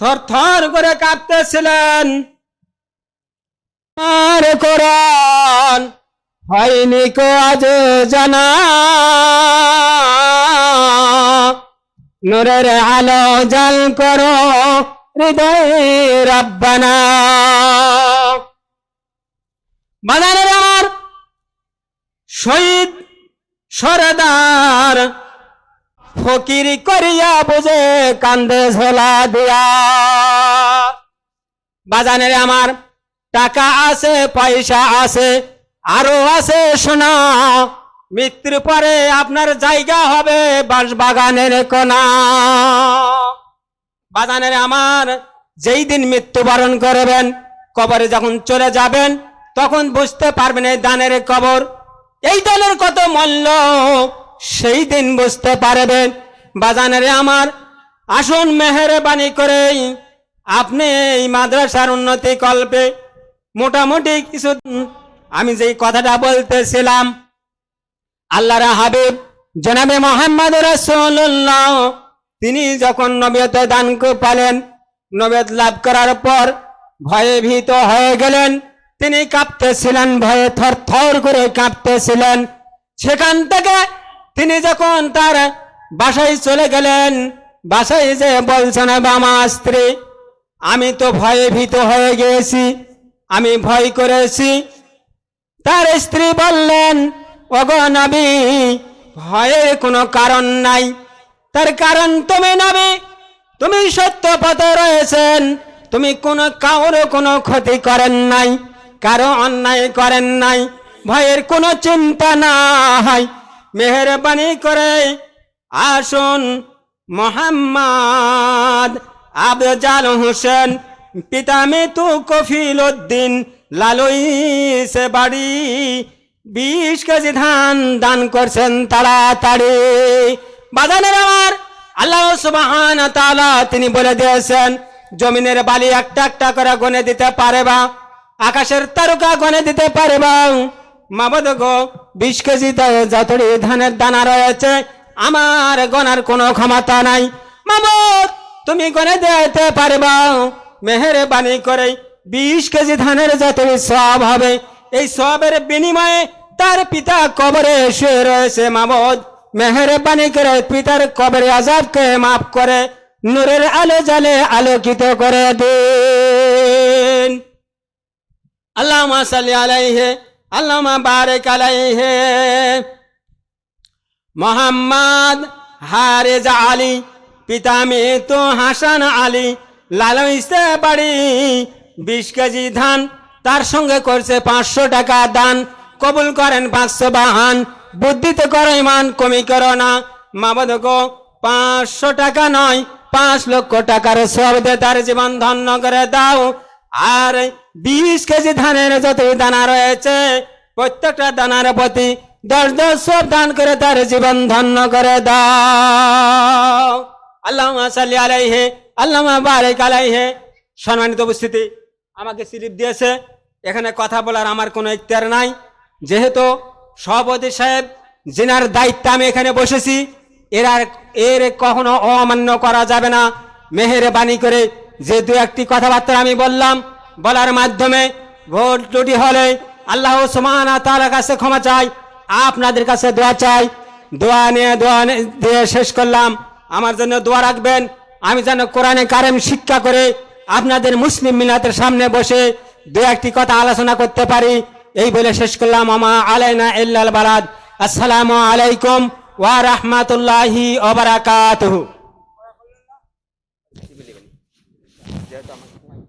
থর থর করে কাঁপতেছিলেন আর কোরআন হয়নি কো আজ জানা। নূরের আলো জাল করো হৃদয়ে রব্বানা। বাজারের আমার শহীদ সরদার ফকিরি করিয়া বুঝে কান্দে ঝোলা দিয়া। বাজানের আমার টাকা আছে, পয়সা আছে, আরও আছে সোনা। মৃত্যুর পরে আপনার জায়গা হবে বাঁশ বাগানের কোনা। বাজানের আমার যেই দিন মৃত্যুবরণ করবেন, কবরে যখন চলে যাবেন, তখন বুঝতে পারবেন এই দানের কবর। এই দানের কত মূল্য? সেই দিন বুঝতে পারবেন, বাজানের আমার আসুন মেহরবানি করে আপনি এই মাদ্রাসার উন্নতি কল্পে মোটামুটি কিছু আমি যেই কথাটা বলতেছিলাম আল্লাহ হাবিব জনাবে মোহাম্মদ রাসূলুল্লাহ, তিনি যখন নবিয়ত দান পালেন, নবিয়ত লাভ করার পর ভয়ে ভীত হয়ে গেলেন, তিনি কাঁপতেছিলেন, ভয়ে থর থর করে কাঁপতেছিলেন। সেখান থেকে তিনি যখন তার বাসায় চলে গেলেন, বাসায় যে বলছেন বামা স্ত্রী, আমি তো ভয়ে ভীত হয়ে গিয়েছি, আমি ভয় করেছি। তার স্ত্রী বললেন, ওগো নবী ভয়ের কোনো কারণ নাই। তার কারণ তুমি নবী, তুমি সত্য পথে রয়েছেন, তুমি কোনো কারও কোনো ক্ষতি করেন নাই, কারও অন্যায় করেন নাই, ভয়ের কোনো চিন্তা নাই। মেহরবানি করে আসুন মোহাম্মদ আবজাল হোসেন, পিতা মৃত্যু কফিল উদ্দিন, লালই সে বাড়ি। বিশ কেজি ধান দান করছেন তাড়াতাড়ি। বাজানের আমার আল্লাহ সুবাহান তালা তিনি বলে দিয়েছেন, জমিনের বালি একটা একটা করে গনে দিতে পারে বা, আকাশের তারকা গনে দিতে পারে বা। মাবদ গো বিশ কেজি যতটি ধানের দানা রয়েছে, আমার গনার কোনো ক্ষমতা নাই। মামদ তুমি গনে দিতে পারবা? মেহরবানি করে বিশ কেজি ধানের যতটি সব হবে, এই সবের বিনিময়ে তার পিতা কবরে শুয়ে রয়েছে মামদ মেহরবানি করে পিতার কবরে আজাবকে মাফ করে, নূরের আলো জালে আলোকিত করে দিন। আল্লাহ সাল্লি আলাইহে আল্লাহ বারেক আলাইহে। মোহাম্মদ হারেজা আলী, পিতা তো হাসান আলী, লালইসে বাড়ি বিশ কেজি ধান, তার সঙ্গে করছে পাঁচশো টাকা দান, কবুল করেন পাঁচশো বাহান, বুদ্ধিতে করো ইমান কমি করো না। মাবদ গো, পাঁচশো টাকা নয়, পাঁচ লক্ষ টাকার সব তার জীবন ধন্য করে দাও। আর বিশ কেজি ধানের যত দানা রয়েছে, প্রত্যেকটা দানার প্রতি দশ দশ সব দান করে তার জীবন ধন্য করে দাও। আল্লাহ সাল্লি আলাইহে আল্লাহ বারেক আলাইহে। সম্মানিত উপস্থিতি, আমাকে স্লিপ দিয়েছে। এখানে কথা বলার আমার কোনো ইখতিয়ার নাই। যেহেতু সভাপতি সাহেব, জেনার দায়িত্ব আমি এখানে বসেছি, এর আর এর কখনো অমান্য করা যাবে না। মেহেরবানি করে যে দু একটি কথাবার্তা আমি বললাম, বলার মাধ্যমে ভোট ত্রুটি হলে আল্লাহ সুমান তার কাছে ক্ষমা চাই, আপনাদের কাছে দোয়া চাই। দোয়া নিয়ে, দোয়া দিয়ে শেষ করলাম। আমার জন্য দোয়া রাখবেন। আমি যেন কোরআনে কারেম শিক্ষা করে আপনাদের মুসলিম মিলাতের সামনে বসে দু একটি কথা আলোচনা করতে পারি। এই বলে শেষ করলাম। আমা আলাইনা ইল্লাল বালাদ। আসসালামু আলাইকুম ওয়া রাহমাতুল্লাহি ওয়া বারাকাতুহু।